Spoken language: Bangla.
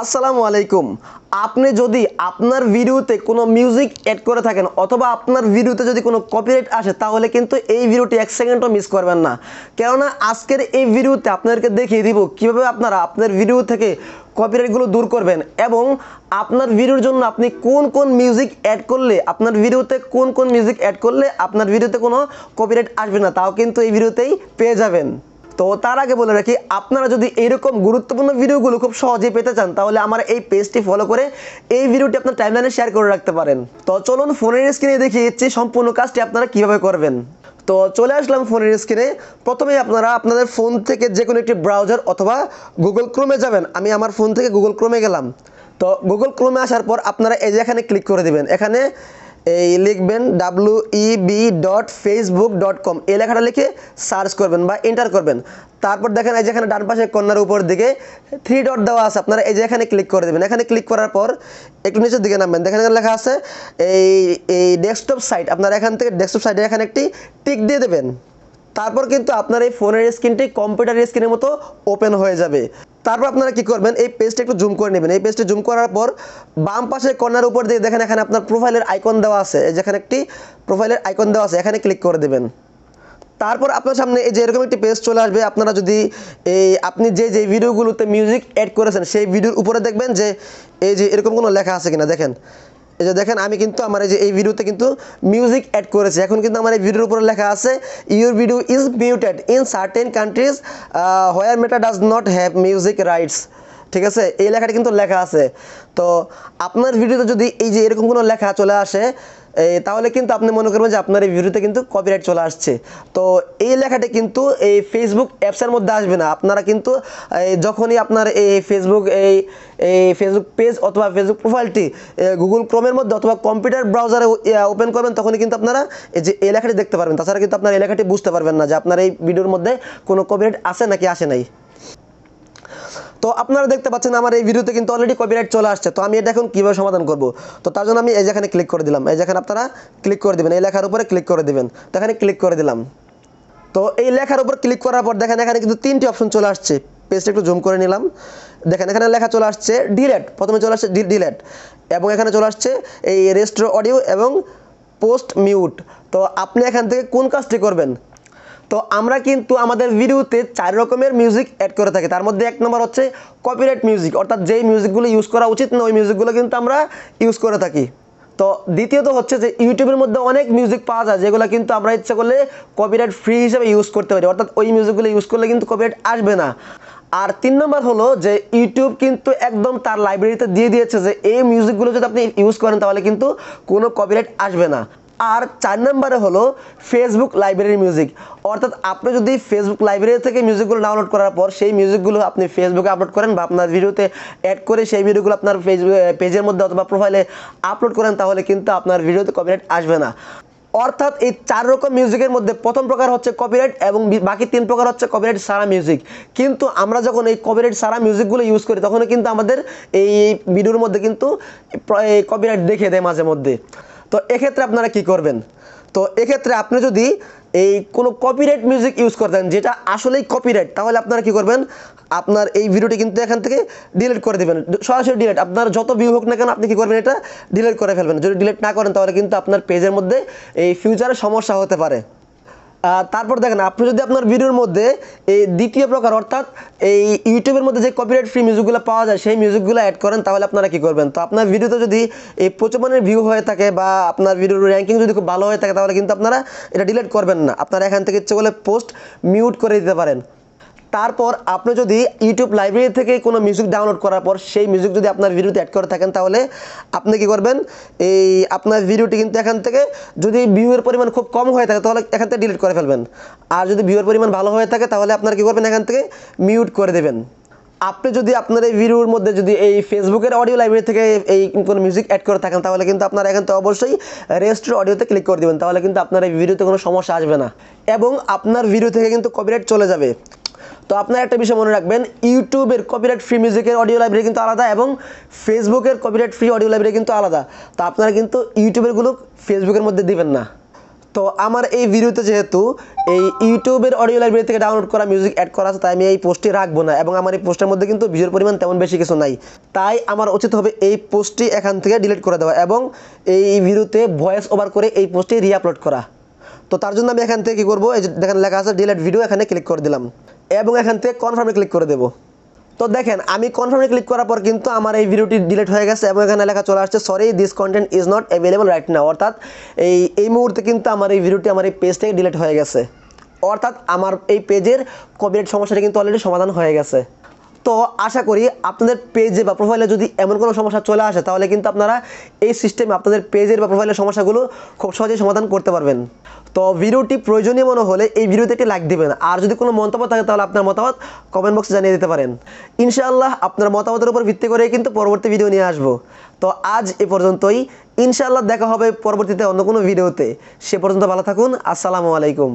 আসসালামু আলাইকুম। আপনি যদি আপনার ভিডিওতে কোনো মিউজিক অ্যাড করে থাকেন অথবা আপনার ভিডিওতে যদি কোনো কপিরাইট আসে, তাহলে কিন্তু এই ভিডিওটি এক সেকেন্ডও মিস করবেন না। কেননা আজকের এই ভিডিওতে আপনাদেরকে দেখিয়ে দিব কীভাবে আপনারা আপনার ভিডিও থেকে কপিরাইটগুলো দূর করবেন এবং আপনার ভিডিওর জন্য আপনি কোন কোন মিউজিক অ্যাড করলে, আপনার ভিডিওতে কোন কোন মিউজিক অ্যাড করলে আপনার ভিডিওতে কোনো কপিরাইট আসবে না, তাও কিন্তু এই ভিডিওতেই পেয়ে যাবেন। তো তার আগে বলে রাখি, আপনারা যদি এইরকম গুরুত্বপূর্ণ ভিডিওগুলো খুব সহজেই পেতে চান, তাহলে আমার এই পেজটি ফলো করে এই ভিডিওটি আপনার টাইমলাইনে শেয়ার করে রাখতে পারেন। তো চলুন ফোনের স্ক্রিনে দেখিয়ে দিচ্ছি সম্পূর্ণ কাজটি আপনারা কীভাবে করবেন। তো চলে আসলাম ফোনের স্ক্রিনে প্রথমে আপনারা আপনাদের ফোন থেকে যে কোনো একটি ব্রাউজার অথবা গুগল ক্রোমে যাবেন। আমি আমার ফোন থেকে গুগল ক্রোমে গেলাম। তো গুগল ক্রোমে আসার পর আপনারা এই যে এখানে ক্লিক করে দেবেন। এখানে এই লিখবেন W EB dot Facebook dot com এই লেখাটা লিখে সার্চ করবেন বা এন্টার করবেন। তারপর দেখেন এই যেখানে ডান পাশে কন্যার উপর দিকে থ্রি ডট দেওয়া আছে। আপনারা এই যে এখানে ক্লিক করে দেবেন। এখানে ক্লিক করার পর একটু নিচের দিকে নামবেন। দেখেন এখানে লেখা আছে, এই এই ডেস্কটপ সাইট আপনারা এখান থেকে ডেস্কটপ সাইটে এখানে একটি টিক দিয়ে দেবেন। তারপর কিন্তু আপনার এই ফোনের স্ক্রিনটি কম্পিউটার স্ক্রিনের মতো ওপেন হয়ে যাবে। তারপর আপনারা কি করবেন, এই পেজটা একটু জুম করে নেবেন। এই পেজটা জুম করার পর বাম পাশে কর্নার উপর দিয়ে দেখেন, এখানে আপনার প্রোফাইলের আইকন দেওয়া আছে। যেখানে একটি প্রোফাইলের আইকন দেওয়া আছে, এখানে ক্লিক করে দেবেন। তারপর আপনার সামনে এই যে এরকম একটি পেজ চলে আসবে। আপনারা যদি এই, আপনি যে যে ভিডিওগুলোতে মিউজিক অ্যাড করেছেন, সেই ভিডিওর উপরে দেখবেন যে এই যে এরকম কোনো লেখা আছে কিনা। দেখেন এই যে দেখেন, আমি কিন্তু আমার এই যে এই ভিডিওতে কিন্তু মিউজিক অ্যাড করেছি। এখন কিন্তু আমার এই ভিডিওর উপরে লেখা আছে your video is muted in certain countries where Meta does not have music rights ঠিক আছে? এই লেখাটা কিন্তু লেখা আছে। তো আপনার ভিডিওতে যদি এই যে এরকম কোনো লেখা চলে আসে তাহলে কিন্তু আপনি মনে করবেন যে আপনার এই ভিডিওতে কিন্তু কপিরাইট চলে আসছে। তো এই লেখাটা কিন্তু এই ফেসবুক অ্যাপসের মধ্যে আসবে না। আপনারা কিন্তু যখনই আপনার এই ফেসবুক এই এই ফেসবুক পেজ অথবা ফেসবুক প্রোফাইলটি গুগল ক্রোমের মধ্যে অথবা কম্পিউটার ব্রাউজারে ওপেন করবেন, তখনই কিন্তু আপনারা এই যে এই লেখাটি দেখতে পারবেন। তাছাড়া কিন্তু আপনার এই লেখাটি বুঝতে পারবেন না যে আপনার এই ভিডিওর মধ্যে কোনো কপিরাইট আছে নাকি আসে নাই। তো আপনারা দেখতে পাচ্ছেন আমার এই ভিডিওতে কিন্তু অলরেডি কপিরাইট চলে আসছে। তো আমি এটা এখন কীভাবে সমাধান করব? তো তার জন্য আমি এই যেখানে ক্লিক করে দিলাম। এই যেখানে আপনারা ক্লিক করে দেবেন। এই লেখার উপরে ক্লিক করে দেবেন। তো এখানে ক্লিক করে দিলাম। তো এই লেখার উপর ক্লিক করার পর দেখেন এখানে কিন্তু তিনটি অপশন চলে আসছে। পেজটা একটু জুম করে নিলাম। দেখেন এখানে লেখা চলে আসছে ডিলেট প্রথমে চলে আসছে ডিলেট এবং এখানে চলে আসছে এই রেস্ট্রো অডিও এবং পোস্ট মিউট তো আপনি এখান থেকে কোন কাজটি করবেন? তো আমরা কিন্তু আমাদের ভিডিওতে চার রকমের মিউজিক অ্যাড করে থাকি। তার মধ্যে এক নম্বর হচ্ছে কপিরাইট মিউজিক অর্থাৎ যেই মিউজিকগুলো ইউজ করা উচিত না ওই মিউজিকগুলো কিন্তু আমরা ইউজ করে থাকি। তো দ্বিতীয়ত হচ্ছে যে ইউটিউবের মধ্যে অনেক মিউজিক পাওয়া যায়, যেগুলো কিন্তু আমরা ইচ্ছা করলে কপিরাইট ফ্রি হিসেবে ইউজ করতে পারি। অর্থাৎ ওই মিউজিকগুলো ইউজ করলে কিন্তু কপিরাইট আসবে না। আর তিন নম্বর হলো যে ইউটিউব কিন্তু একদম তার লাইব্রেরিতে দিয়ে দিয়েছে যে এই মিউজিকগুলো যদি আপনি ইউজ করেন, তাহলে কিন্তু কোনো কপিরাইট আসবে না। আর চার নম্বরে হলো ফেসবুক লাইব্রেরি মিউজিক অর্থাৎ আপনি যদি ফেসবুক লাইব্রেরি থেকে মিউজিকগুলো ডাউনলোড করার পর সেই মিউজিকগুলো আপনি ফেসবুকে আপলোড করেন বা আপনার ভিডিওতে অ্যাড করে সেই ভিডিওগুলো আপনার পেজের মধ্যে অথবা প্রোফাইলে আপলোড করেন, তাহলে কিন্তু আপনার ভিডিওতে কপিরাইট আসবে না। অর্থাৎ এই চার রকম মিউজিকের মধ্যে প্রথম প্রকার হচ্ছে কপিরাইট এবং বাকি তিন প্রকার হচ্ছে কপিরাইট সারা মিউজিক কিন্তু আমরা যখন এই কপিরাইট সারা মিউজিকগুলো ইউজ করি তখন কিন্তু আমাদের এই ভিডিওর মধ্যে কিন্তু কপিরাইট দেখে দেয় মাঝে মধ্যে। তো এক্ষেত্রে আপনারা কি করবেন? তো এক্ষেত্রে আপনি যদি এই কোনো কপিরাইট মিউজিক ইউজ করতেন, যেটা আসলেই কপিরাইট তাহলে আপনারা কি করবেন? আপনার এই ভিডিওটি কিন্তু এখান থেকে ডিলিট করে দেবেন। সরাসরি ডিলিট আপনার যত ভিউ হোক না কেন আপনি কী করবেন এটা ডিলিট করে ফেলবেন। যদি ডিলিট না করেন, তাহলে কিন্তু আপনার পেজের মধ্যে এই ফিউচারে সমস্যা হতে পারে। তারপর দেখেন, আপনি যদি আপনার ভিডিওর মধ্যে এই দ্বিতীয় প্রকার, অর্থাৎ এই ইউটিউবের মধ্যে যে কপিরাইট ফ্রি মিউজিকগুলো পাওয়া যায়, সেই মিউজিকগুলো অ্যাড করেন, তাহলে আপনারা কি করবেন? তো আপনার ভিডিওতে যদি এই প্রচুর পরিমাণের ভিউ হয়ে থাকে বা আপনার ভিডিওর র্যাঙ্কিং যদি খুব ভালো হয়ে থাকে, তাহলে কিন্তু আপনারা এটা ডিলিট করবেন না। আপনারা এখান থেকে ইচ্ছে করলে পোস্ট মিউট করে দিতে পারেন। তারপর আপনি যদি ইউটিউব লাইব্রেরি থেকে কোনো মিউজিক ডাউনলোড করার পর সেই মিউজিক যদি আপনার ভিডিওতে অ্যাড করে থাকেন, তাহলে আপনি কি করবেন? এই আপনার ভিডিওটি কিন্তু এখান থেকে যদি ভিউয়ের পরিমাণ খুব কম হয়ে থাকে, তাহলে এখান থেকে ডিলিট করে ফেলবেন। আর যদি ভিউয়ের পরিমাণ ভালো হয়ে থাকে, তাহলে আপনারা কী করবেন? এখান থেকে মিউট করে দেবেন। আপনি যদি আপনার এই ভিডিওর মধ্যে যদি এই ফেসবুকের অডিও লাইব্রেরি থেকে এই কোনো মিউজিক অ্যাড করে থাকেন, তাহলে কিন্তু আপনারা এখান থেকে অবশ্যই রেজিস্টার অডিওতে ক্লিক করে দেবেন। তাহলে কিন্তু আপনার এই ভিডিওতে কোনো সমস্যা আসবে না। এবং আপনার ভিডিও থেকে কিন্তু কপিরাইট চলে যাবে। তো আপনারা একটা বিষয় মনে রাখবেন, ইউটিউবের কপিরাইট ফ্রি মিউজিকের অডিও লাইব্রেরি কিন্তু আলাদা এবং ফেসবুকের কপিরাইট ফ্রি অডিও লাইব্রেরি কিন্তু আলাদা। তো আপনারা কিন্তু ইউটিউবেরগুলো ফেসবুকের মধ্যে দিবেন না। তো আমার এই ভিডিওতে যেহেতু এই ইউটিউবের অডিও লাইব্রেরি থেকে ডাউনলোড করা মিউজিক অ্যাড করা আছে, তাই আমি এই পোস্টটি রাখব না এবং আমার এই পোস্টের মধ্যে কিন্তু ভিডিওর পরিমাণ তেমন বেশি কিছু নাই। তাই আমার উচিত হবে এই পোস্টটি এখান থেকে ডিলিট করে দেওয়া এবং এই ভিডিওতে ভয়েস ওভার করে এই পোস্টটি রিআপলোড করা। তো তার জন্য আমি এখান থেকে কী করব, এই দেখেন লেখা আছে ডিলেট ভিডিও এখানে ক্লিক করে দিলাম। এবং এখান থেকে কনফার্মে ক্লিক করে দেবো। তো দেখেন, আমি কনফার্মে ক্লিক করার পর কিন্তু আমার এই ভিডিওটি ডিলিট হয়ে গেছে এবং এখানে লেখা চলে আসছে sorry this content is not available right না অর্থাৎ এই এই মুহূর্তে কিন্তু আমার এই ভিডিওটি আমার এই পেজ থেকে ডিলিট হয়ে গেছে। অর্থাৎ আমার এই পেজের কপিরাইট সমস্যাটা কিন্তু অলরেডি সমাধান হয়ে গেছে। তো আশা করি আপনাদের পেজে বা প্রোফাইলে যদি এমন কোনো সমস্যা চলে আসে, তাহলে কিন্তু আপনারা এই সিস্টেমে আপনাদের পেজের বা প্রোফাইলের সমস্যাগুলো খুব সহজেই সমাধান করতে পারবেন। তো ভিডিওটি প্রয়োজনীয় মনে হলে এই ভিডিওতে একটি লাইক দিবেন। আর যদি কোনো মন্তব্য থাকে, তাহলে আপনার মতামত কমেন্ট বক্সে জানিয়ে দিতে পারেন। ইনশাআল্লাহ আপনার মতামতের উপর ভিত্তি করে কিন্তু পরবর্তী ভিডিও নিয়ে আসব। তো আজ এ পর্যন্তই। ইনশাআল্লাহ দেখা হবে পরবর্তীতে অন্য কোনো ভিডিওতে সে পর্যন্ত ভালো থাকুন। আসসালামু আলাইকুম।